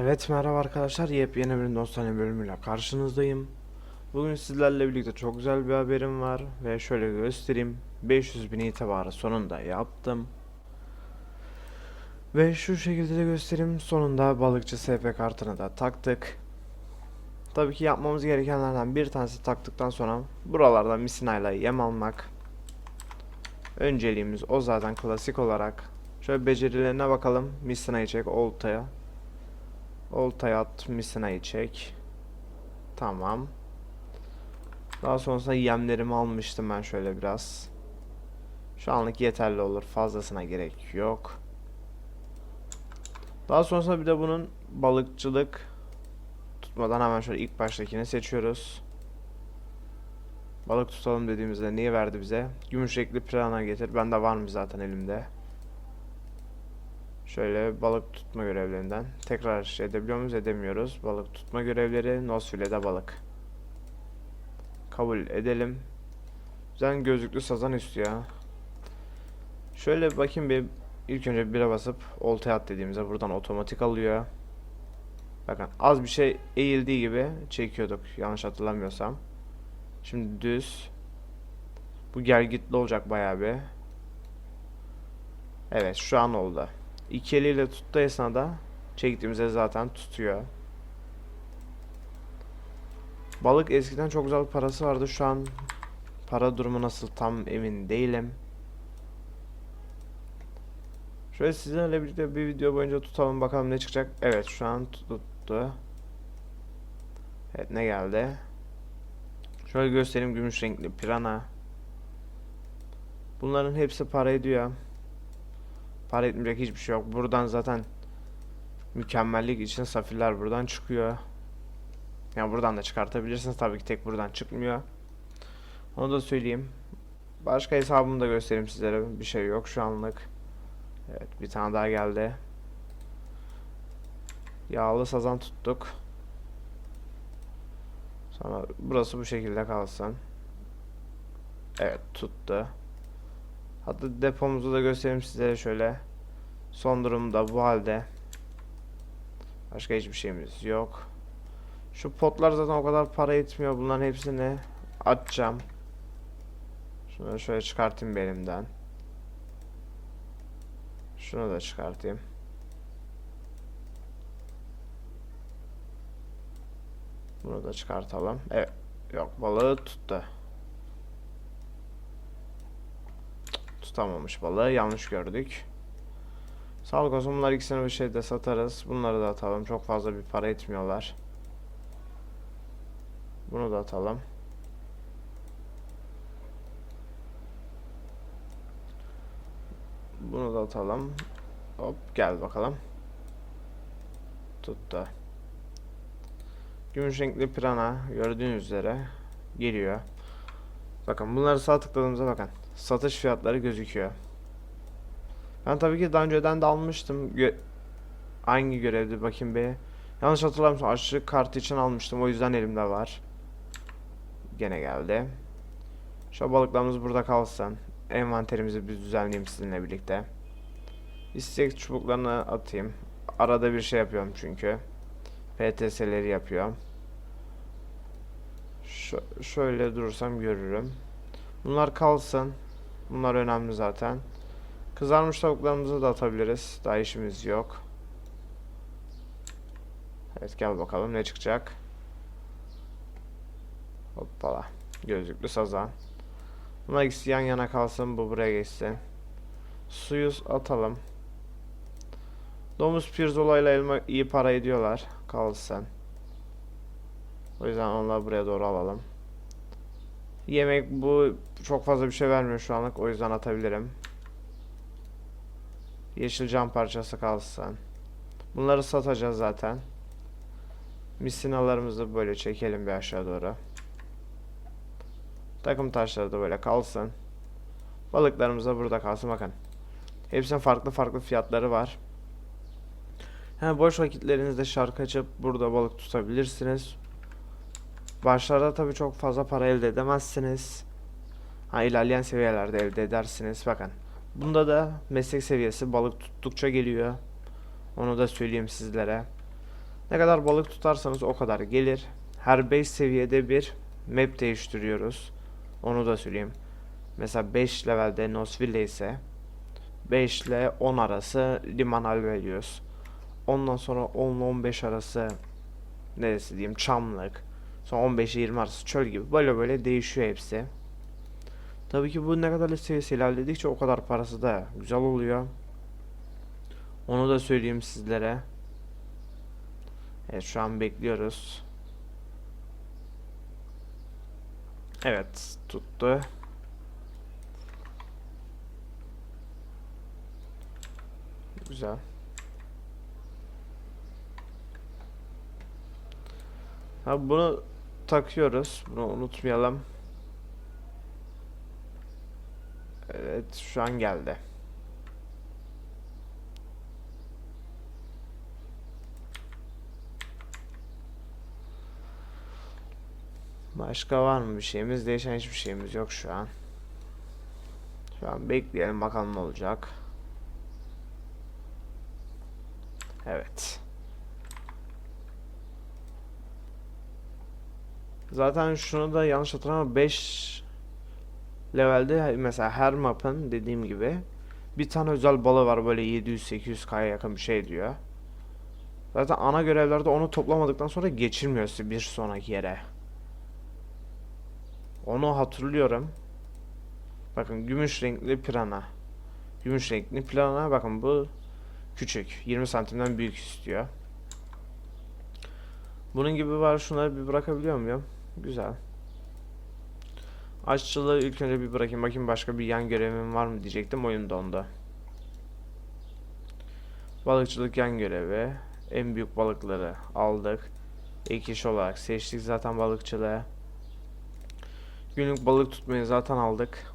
Evet merhaba arkadaşlar yepyeni bir dostane bölümüyle karşınızdayım. Bugün sizlerle birlikte çok güzel bir haberim var ve şöyle göstereyim. 500 bin itibarı sonunda yaptım. Ve şu şekilde de göstereyim sonunda balıkçı SP kartını da taktık. Tabii ki yapmamız gerekenlerden bir tanesi taktıktan sonra buralarda misinayla yem almak. Önceliğimiz o zaten klasik olarak. Şöyle becerilerine bakalım. Misinayı çek oltaya. Oltaya at, misinayı çek. Tamam. Daha sonrasında yemlerimi almıştım ben şöyle biraz. Şu anlık yeterli olur. Fazlasına gerek yok. Daha sonrasında bir de bunun balıkçılık tutmadan hemen şöyle ilk baştakini seçiyoruz. Balık tutalım dediğimizde niye verdi bize? Gümüş renkli pirana getir. Bende var mı zaten elimde? Şöyle balık tutma görevlerinden. Tekrar şey edebiliyor muyuz? Edemiyoruz. Balık tutma görevleri. Nosfile'de balık. Kabul edelim. Güzel gözlüklü sazan istiyor. Şöyle bakayım bir ilk önce bire basıp oltaya at dediğimizde buradan otomatik alıyor. Bakın az bir şey eğildiği gibi çekiyorduk yanlış hatırlamıyorsam. Şimdi düz. Bu gelgitli olacak bayağı bir. Evet şu an oldu. İki eliyle tuttu esnada çektiğimizde zaten tutuyor. Balık eskiden çok güzel parası vardı. Şu an para durumu nasıl tam emin değilim. Şöyle sizlerle birlikte bir video boyunca tutalım bakalım ne çıkacak. Evet şu an tuttu. Evet ne geldi? Şöyle göstereyim gümüş renkli pirana. Bunların hepsi para ediyor. Para etmeyecek hiçbir şey yok. Buradan zaten mükemmellik için safirler buradan çıkıyor. Yani buradan da çıkartabilirsiniz. Tabii ki tek buradan çıkmıyor. Onu da söyleyeyim. Başka hesabımı da göstereyim sizlere. Bir şey yok şu anlık. Evet bir tane daha geldi. Yağlı sazan tuttuk. Sonra burası bu şekilde kalsın. Evet tuttu. Hatta depomuzu da göstereyim sizlere şöyle. Son durumda bu halde. Başka hiçbir şeyimiz yok. Şu potlar zaten o kadar para etmiyor. Bunların hepsini atacağım. Şunu şöyle çıkartayım belimden. Şunu da çıkartayım. Bunu da çıkartalım. Evet. Yok balığı tuttu. Tutamamış balığı. Yanlış gördük. Sağlık olsun bunlar ikisini bir şeyde satarız. Bunları da atalım. Çok fazla bir para etmiyorlar. Bunu da atalım. Bunu da atalım. Hop gel bakalım. Tuttu. Gümüş renkli pirana gördüğünüz üzere geliyor. Bakın bunları sağ tıkladığımızda bakın. Satış fiyatları gözüküyor. Ben tabii ki daha önceden de almıştım. Gö Hangi görevdi bakayım bir. Yanlış hatırlamıyorsam aşçı kartı için almıştım. O yüzden elimde var. Gene geldi. Şu balıklarımız burada kalsın. Envanterimizi bir düzenleyeyim sizinle birlikte. İstek çubuklarını atayım. Arada bir şey yapıyorum çünkü. PTS'leri yapıyorum. Ş şöyle durursam görürüm. Bunlar kalsın. Bunlar önemli zaten. Kızarmış tavuklarımızı da atabiliriz. Daha işimiz yok. Evet gel bakalım ne çıkacak. Hoppala. Gözlüklü sazan. Bunlar ikisi yan yana kalsın. Bu buraya geçsin. Suyu atalım. Domuz pirzola ile elma iyi para ediyorlar. Kalsın. O yüzden onları buraya doğru alalım. Yemek bu çok fazla bir şey vermiyor şu anlık. O yüzden atabilirim. Yeşil cam parçası kalsın. Bunları satacağız zaten. Misinalarımızı böyle çekelim bir aşağı doğru. Takım taşları da böyle kalsın. Balıklarımız da burada kalsın bakın. Hepsinin farklı farklı fiyatları var. Hem boş vakitlerinizde şarkı açıp burada balık tutabilirsiniz. Başlarda tabii çok fazla para elde edemezsiniz. Ha ilerleyen seviyelerde elde edersiniz. Bakın. Bunda da meslek seviyesi balık tuttukça geliyor. Onu da söyleyeyim sizlere. Ne kadar balık tutarsanız o kadar gelir. Her 5 seviyede bir map değiştiriyoruz. Onu da söyleyeyim. Mesela 5 levelde Nosville ise 5 ile 10 arası Liman Alvelios. Ondan sonra 10 ile 15 arası neresi diyeyim Çamlık. Sonra 15 ile 20 arası çöl gibi. Böyle böyle değişiyor hepsi. Tabii ki bu ne kadar seviyesi ilerledikçe o kadar parası da güzel oluyor. Onu da söyleyeyim sizlere. Evet şu an bekliyoruz. Evet tuttu. Güzel. Ha bunu takıyoruz. Bunu unutmayalım. Evet şu an geldi. Başka var mı bir şeyimiz? Değişen hiçbir şeyimiz yok şu an. Şu an bekleyelim bakalım ne olacak. Evet. Zaten şunu da yanlış hatırlamıyorum 5 levelde mesela her map'ın dediğim gibi bir tane özel balı var böyle 700-800k'ya yakın bir şey diyor. Zaten ana görevlerde onu toplamadıktan sonra geçilmiyor bir sonraki yere. Onu hatırlıyorum. Bakın gümüş renkli pirana. Gümüş renkli pirana bakın bu küçük. 20 santimden büyük istiyor. Bunun gibi var. Şunları bir bırakabiliyor muyum? Güzel. Aşçılığı ilk önce bir bırakayım. Bakayım başka bir yan görevim var mı diyecektim. Oyun dondu. Balıkçılık yan görevi. En büyük balıkları aldık. İlk iş olarak seçtik zaten balıkçılığı. Günlük balık tutmayı zaten aldık.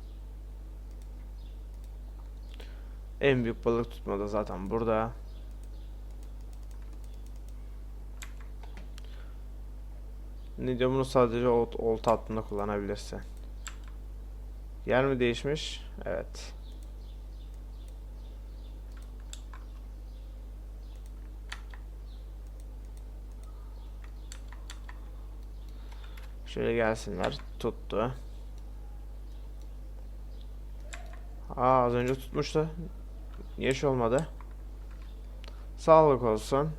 En büyük balık tutma da zaten burada. Diyor bunu sadece ol- olta hattında kullanabilirsin. Yer mi değişmiş? Evet. Şöyle gelsinler. Tuttu. Aa az önce tutmuştu. Niye olmadı? Sağlık olsun.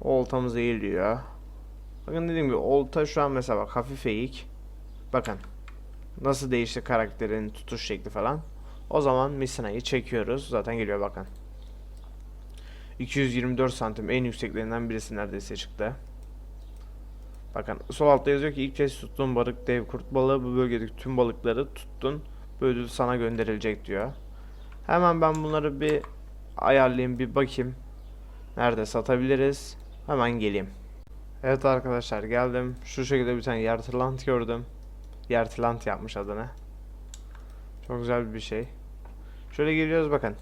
Oltamız eğiliyor. Bakın dediğim gibi olta şu an mesela bak hafif eğik. Bakın. Nasıl değişti karakterin tutuş şekli falan. O zaman Misina'yı çekiyoruz. Zaten geliyor bakın. 224 santim en yükseklerinden birisi neredeyse çıktı. Bakın sol altta yazıyor ki ilk kez tuttuğun balık dev kurt balığı bu bölgedeki tüm balıkları tuttun. Bu ödül sana gönderilecek diyor. Hemen ben bunları bir ayarlayayım bir bakayım. Nerede satabiliriz? Hemen geleyim. Evet arkadaşlar geldim. Şu şekilde bir tane yertilant gördüm. Yertilant yapmış adını. Çok güzel bir şey. Şöyle geliyoruz bakın.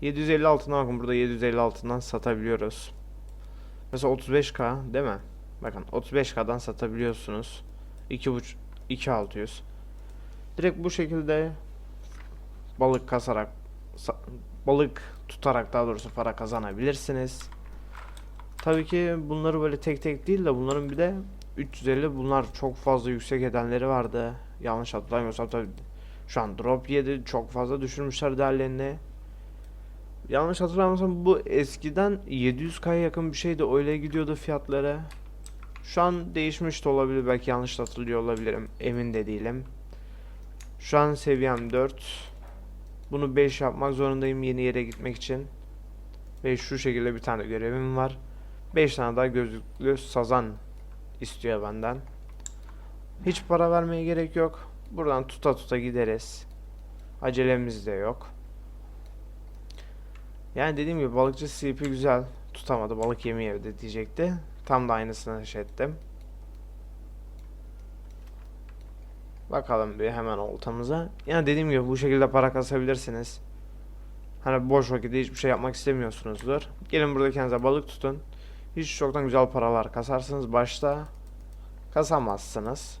750 altından bakın burada 750 altından satabiliyoruz. Mesela 35k değil mi? Bakın 35k'dan satabiliyorsunuz. 2.5 2600. Direkt bu şekilde balık kasarak sa- balık tutarak daha doğrusu para kazanabilirsiniz. Tabii ki bunları böyle tek tek değil de bunların bir de 350 bunlar çok fazla yüksek edenleri vardı. Yanlış hatırlamıyorsam tabii şu an drop 7 çok fazla düşürmüşler değerlerini. Yanlış hatırlamıyorsam bu eskiden 700k'ya yakın bir şeydi öyle gidiyordu fiyatları. Şu an değişmiş de olabilir belki yanlış hatırlıyor olabilirim emin de değilim. Şu an seviyem 4. Bunu 5 yapmak zorundayım yeni yere gitmek için. Ve şu şekilde bir tane görevim var. 5 tane daha gözlüklü sazan istiyor benden. Hiç para vermeye gerek yok. Buradan tuta tuta gideriz. Acelemiz de yok. Yani dediğim gibi balıkçı CP güzel. Tutamadı balık yemeği evde diyecekti. Tam da aynısını şey ettim. Bakalım bir hemen oltamıza. Yani dediğim gibi bu şekilde para kasabilirsiniz. Hani boş vakitte hiçbir şey yapmak istemiyorsunuzdur. Gelin burada kendinize balık tutun. Hiç çoktan güzel paralar kasarsınız. Başta kasamazsınız.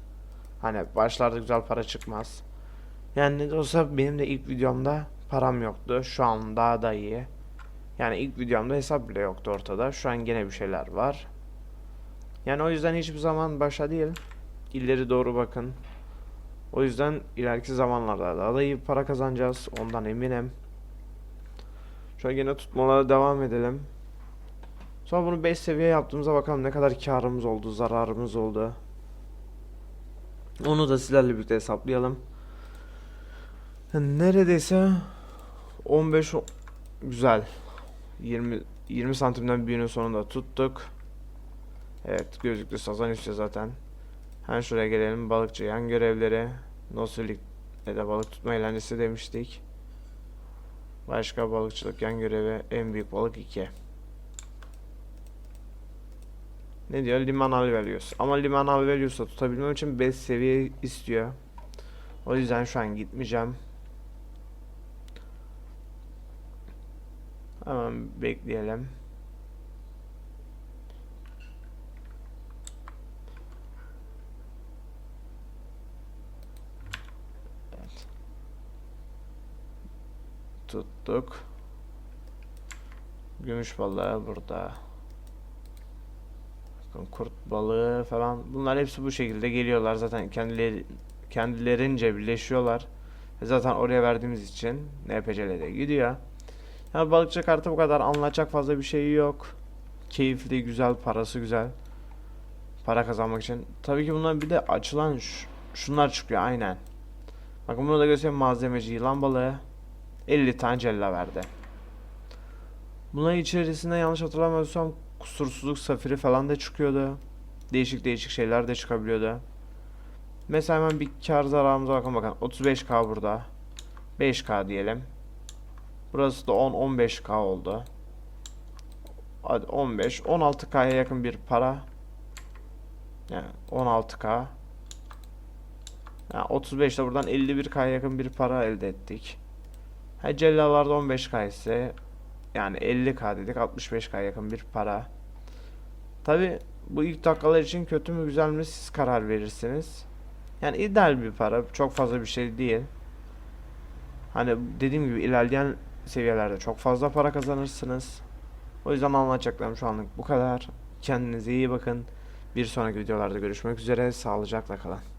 Hani başlarda güzel para çıkmaz. Yani ne de olsa benim de ilk videomda param yoktu. Şu an daha da iyi. Yani ilk videomda hesap bile yoktu ortada. Şu an gene bir şeyler var. Yani o yüzden hiçbir zaman başa değil. İleri doğru bakın. O yüzden ileriki zamanlarda daha da iyi para kazanacağız. Ondan eminim. An gene tutmalara devam edelim. Sonra bunu 5 seviye yaptığımızda bakalım ne kadar karımız oldu, zararımız oldu. Onu da sizlerle birlikte hesaplayalım. Neredeyse 15 o- güzel. 20 20 santimden büyüğünün sonunda tuttuk. Evet gözlüklü sazan üstü zaten. Hemen şuraya gelelim. Balıkçı yan görevleri. Nosulik ne de balık tutma eğlencesi demiştik. Başka balıkçılık yan görevi. En büyük balık 2. Ne diyor? Liman Alvelius. Ama Liman Alvelius'u tutabilmem için 5 seviye istiyor. O yüzden şu an gitmeyeceğim. Hemen bekleyelim. Evet. Tuttuk. Gümüş balığı burada. Kurt balığı falan. Bunlar hepsi bu şekilde geliyorlar. Zaten kendileri kendilerince birleşiyorlar. Ve Zaten oraya verdiğimiz için NPC'de gidiyor. Ya balıkçı kartı bu kadar anlatacak fazla bir şey yok. Keyifli, güzel, parası güzel. Para kazanmak için. Tabii ki bunlar bir de açılan şunlar çıkıyor aynen. Bakın bunu da göstereyim malzemeci yılan balığı. 50 tane cella verdi. Bunların içerisinde yanlış hatırlamıyorsam kusursuzluk safiri falan da çıkıyordu. Değişik değişik şeyler de çıkabiliyordu. Mesela hemen bir kar zararımıza bakın bakın. 35k burada. 5k diyelim. Burası da 10-15k oldu. Hadi 15. 16k'ya yakın bir para. Yani 16k. Yani 35 de buradan 51k'ya yakın bir para elde ettik. Ha cellalarda 15k ise yani 50k dedik 65k yakın bir para. Tabi bu ilk dakikalar için kötü mü güzel mi siz karar verirsiniz. Yani ideal bir para. Çok fazla bir şey değil. Hani dediğim gibi ilerleyen seviyelerde çok fazla para kazanırsınız. O yüzden anlatacaklarım şu anlık bu kadar. Kendinize iyi bakın. Bir sonraki videolarda görüşmek üzere. Sağlıcakla kalın.